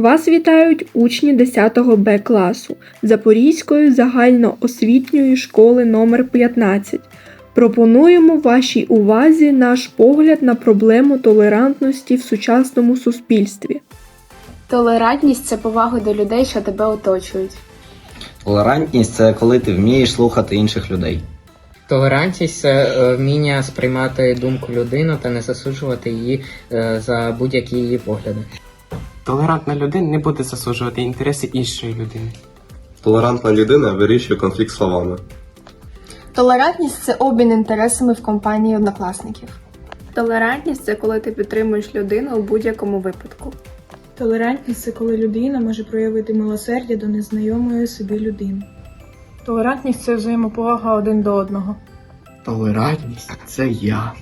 Вас вітають учні 10 Б класу Запорізької загальноосвітньої школи номер 15. Пропонуємо вашій увазі наш погляд на проблему толерантності в сучасному суспільстві. Толерантність це повага до людей, що тебе оточують. Толерантність це коли ти вмієш слухати інших людей. Толерантність це е, вміння сприймати думку людини та не засуджувати її е, за будь-які її погляди. Толерантна людина не буде засуджувати інтереси іншої людини. Толерантна людина вирішує конфлікт словами. Толерантність це обмін інтересами в компанії однокласників. Толерантність це коли ти підтримуєш людину у будь-якому випадку. Толерантність це коли людина може проявити милосердя до незнайомої собі людини. Толерантність це взаємоповага один до одного. Толерантність це я.